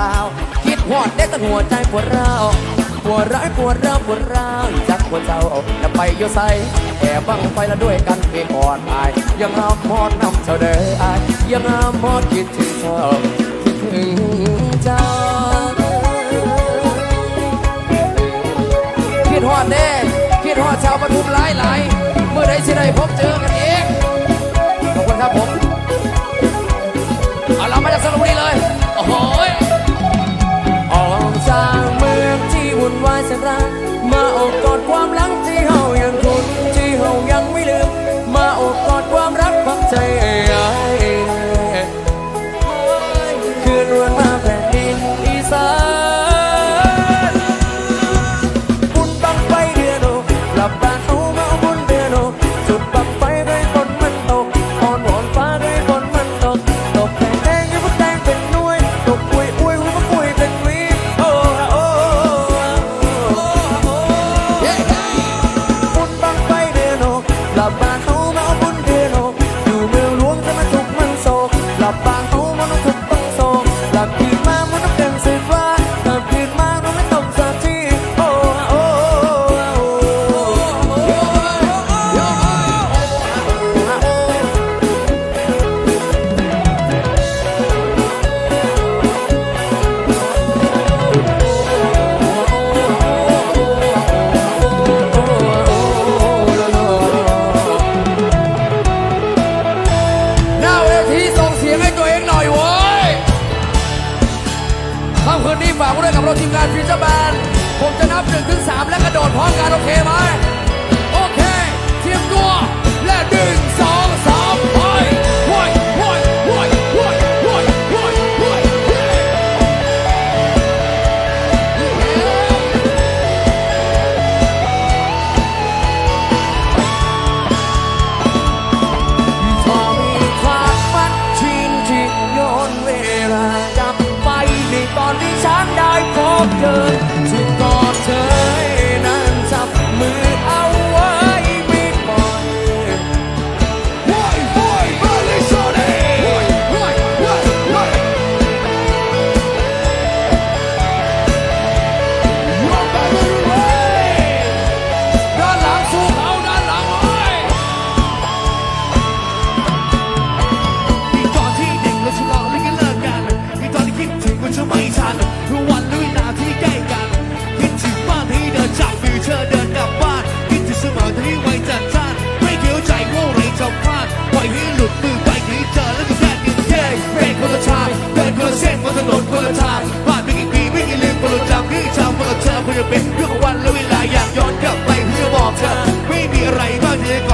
ตาว คิดหอดเด็กกันหัวใจปวดร้าวปวดร้ายปวดร้าวปวดร้าวจักปวดเจ้าจะไปอยู่ใส่แอบบังไฟละด้วยกันเพลงอ่อนอายยังหามอดนำเจ้าเด้ออายยังหามอดคิดถึงเจ้าคิดถึงเจ้าคิดฮอดเด้คิดฮอดชาวปทุมหลายหลายเมื่อใดสิได้พบเจอกันเองขอบคุณครับผม วุ่ ค่ำคืนนี้ฝากไว้ด้วยกับเราทีมงานฟิชเจอร์แบนผมจะนับหนึ่งถึงสามและกระโดดพร้อมกันโอเคไหมโอเคเทียมตัวและจุดส่อง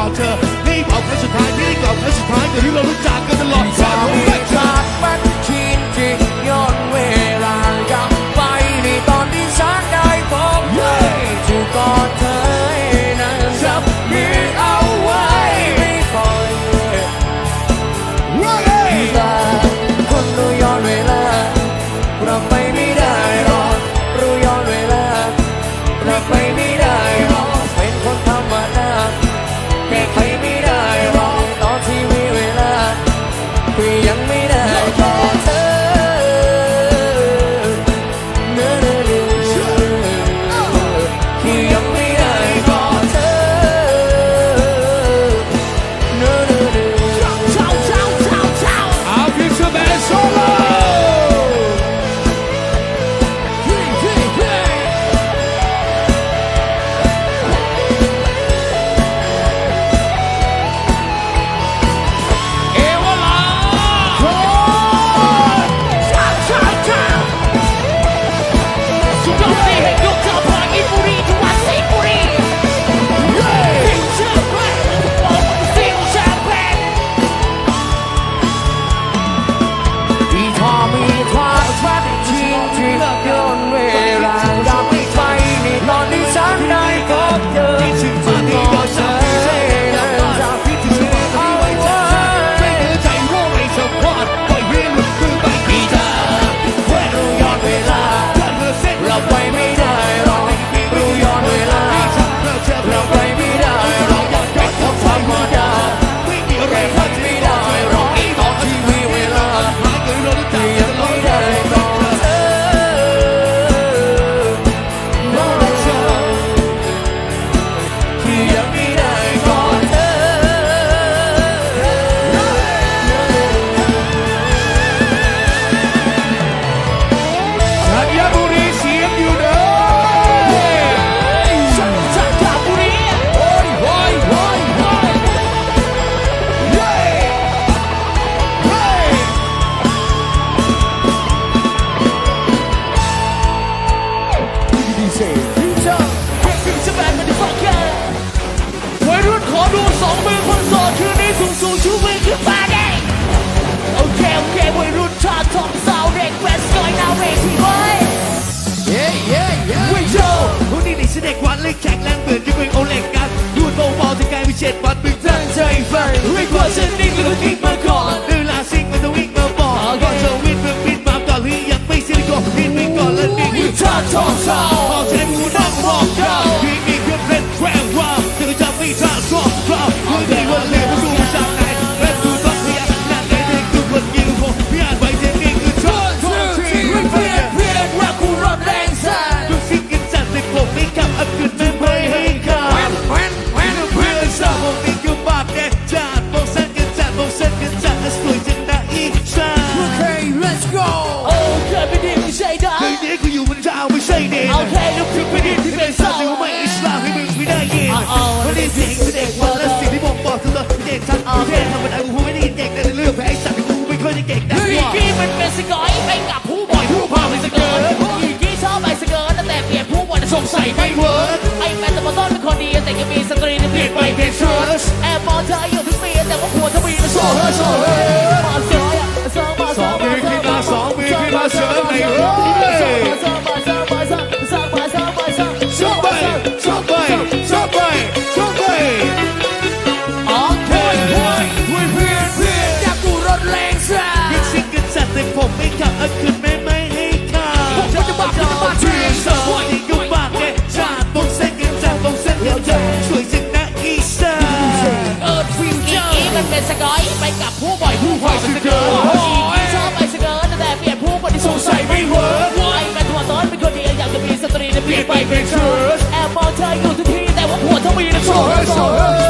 เก่าเธอนี่เก่าครั้งสุดท้ายนี่เก่าครั้งสุดท้ายแต่ที่เรารู้จักกันตลอดกว่ สกอยไม่กับผู้บ่อยผู้พาไปสเกิร์ตผู้หญิงที่ชอบไปสเกิร์ตแต่เปลี่ยนผู้บ่อยสงสัยไม่เวิร์ดไอ้แมนแต่มาต้นเป็นคนดีแต่ยังมีสตรีที่เปลี่ยนไปเป็นเชิร์ชแอบมองเธออยู่ทุกปีแต่ว่าผัวเธอมีมันโซ่เฮ้ยโซ่เฮ้ยมาเสียอะสองมาสองมีขึ้นมาสองมีขึ้นมาเสริม Victorious. Apple tell you to keep that one point to be the source.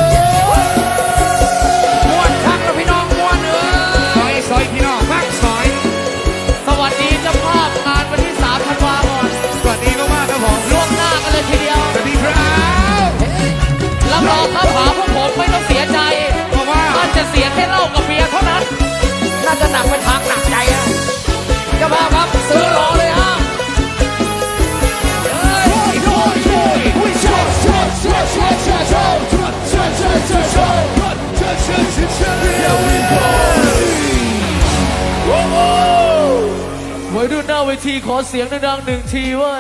วทีขอเสียงดังๆหนึ่งทีว่า